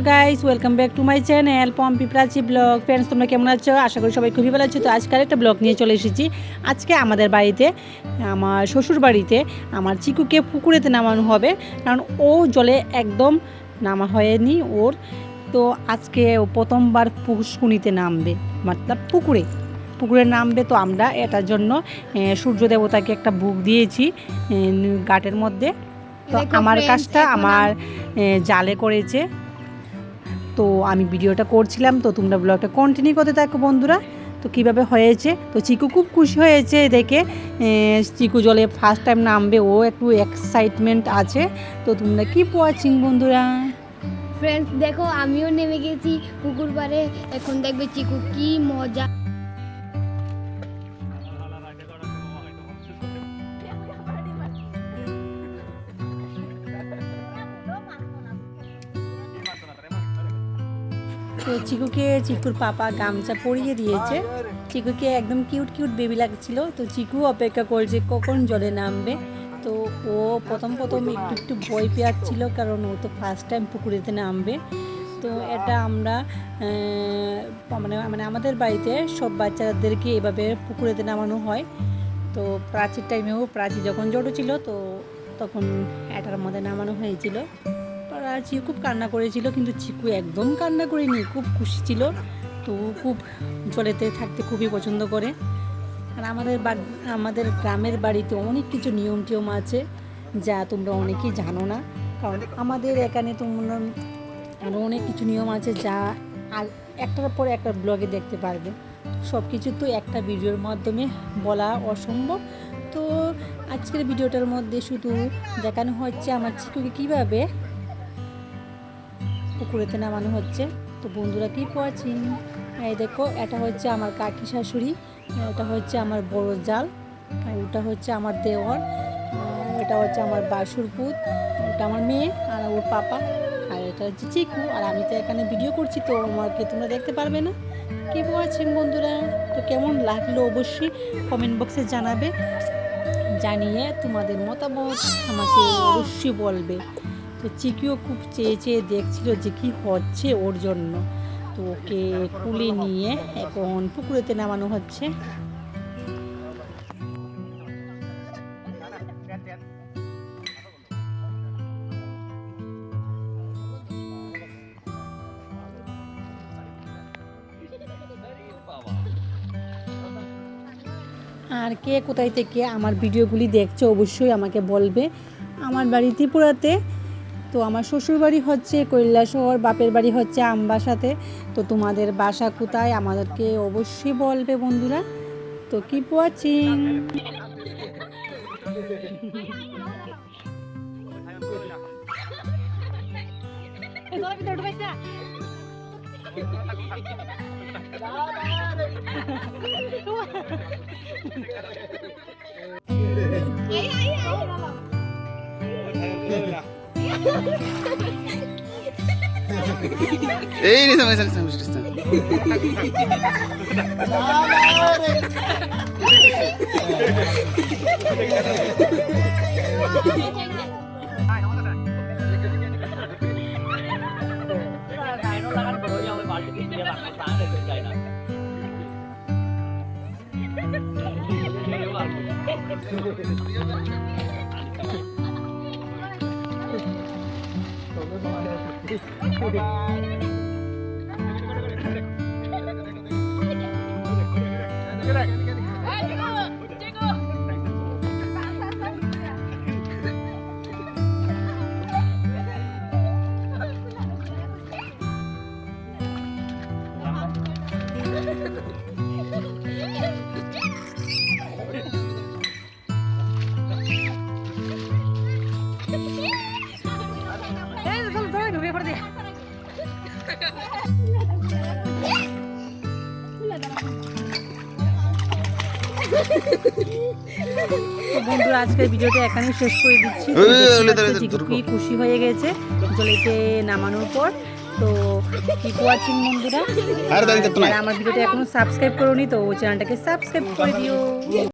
Hello guys welcome back to my channel Pompi Prachi vlog. Friends তোমরা কেমন আছো? আশা করি সবাই খুবই ভালো আছো। তো আজকাল একটা ব্লগ নিয়ে চলে এসেছি। আজকে আমাদের বাড়িতে আমার শ্বশুর বাড়িতে আমার চিকুকে পুকুরেতে নামানো হবে। কারণ ও জলে একদম নামা হয়নি ওর। তো আজকে ও প্রথমবার পুষ্কুনিতে নামবে মতলব পুকুরে। পুকুরে নামবে তো আমরা এটার জন্য সূর্য দেবতাকে একটা বুক দিয়েছি গাটের মধ্যে। তো আমার কাজটা আমার জালে করেছে। তো আমি ভিডিওটা করছিলাম, তো তোমরা ব্লগটা কন্টিনিউ করতে থাকো বন্ধুরা। তো কীভাবে হয়েছে? তো চিকু খুব খুশি হয়েছে দেখে। চিকু জলে ফার্স্ট টাইম নামবে, ও একটু এক্সাইটমেন্ট আছে। তো তোমরা কি পোয়াচিং বন্ধুরা? ফ্রেন্ডস দেখো, আমিও নেমে গেছি পুকুর পাড়ে। এখন দেখবে চিকু কি মজা। তো চিকুকে, চিকুর পাপা গামছা পরিয়ে দিয়েছে। চিকুকে একদম কিউট কিউট বেবি লাগছিল। তো চিকু অপেক্ষা করছে কখন জলে নামবে। তো ও প্রথম প্রথম একটু একটু ভয় পেয়াচ্ছিল, কারণ ও তো ফার্স্ট টাইম পুকুরেতে নামবে। তো এটা আমরা মানে মানে আমাদের বাড়িতে সব বাচ্চাদেরকে এভাবে পুকুরেতে নামানো হয়। তো প্রাচীর টাইমেও প্রাচী যখন জড়ো ছিল, তো তখন এটার মধ্যে নামানো হয়েছিল। আর চিকু খুব কান্না করেছিল, কিন্তু চিকু একদম কান্না করেনি, খুব খুশি ছিল। তো খুব জলেতে থাকতে খুবই পছন্দ করে। আর আমাদের আমাদের গ্রামের বাড়িতে অনেক কিছু নিয়ম টিয়ম আছে, যা তোমরা অনেকেই জানো না। কারণ আমাদের এখানে তোমরা আরও অনেক কিছু নিয়ম আছে, যা আর একটার পর একটা ব্লগে দেখতে পারবে। সব কিছু তো একটা ভিডিওর মাধ্যমে বলা অসম্ভব। তো আজকের ভিডিওটার মধ্যে শুধু দেখানো হচ্ছে আমার চিকুকে কীভাবে পুকুরেতে নামানো হচ্ছে। তো বন্ধুরা কি পড়াচ্ছি এই দেখো, এটা হচ্ছে আমার কাকি শাশুড়ি, এটা হচ্ছে আমার বড় জাল, আর ওটা হচ্ছে আমার দেওয়ার এটা হচ্ছে আমার বাসুরপুত এটা আমার মেয়ে, আর ওর পাপা, আর এটা হচ্ছে চিকু, আর আমি তো এখানে ভিডিও করছি, তো আমাকে তোমরা দেখতে পারবে না। কি পড়াচ্ছেন বন্ধুরা? তো কেমন লাগল অবশ্যই কমেন্ট বক্সে জানাবে, জানিয়ে তোমাদের মতামত আমাকে অবশ্যই বলবে। তো চিকিও খুব চেয়ে চেয়ে দেখছিল যে কি হচ্ছে ওর জন্য। তো ওকে কুলে নিয়ে এখন পুকুরেতে নামানো হচ্ছে। আর কে কোথায় থেকে আমার ভিডিওগুলি দেখছ অবশ্যই আমাকে বলবে। আমার বাড়ি ত্রিপুরাতে। তো আমার শ্বশুর বাড়ি হচ্ছে কৈলাসহর, বাপের বাড়ি হচ্ছে আমবাসাতে তো তোমাদের বাসা কোথায়? আমাদেরকে অবশ্যই বলবে বন্ধুরা। তো কি watching Ey ne zaman sen sen Kristan? Thank you. সময় তো বন্ধুরা আজকের ভিডিওটা এখানেই শেষ করে দিচ্ছি। কি খুশি হয়ে গেছে জলেতে নামানোর পর। তো কি ওয়াচিং বন্ধুরা? আমার ভিডিওটা এখনও সাবস্ক্রাইব করোনি তো চ্যানেলটাকে সাবস্ক্রাইব করে দিও।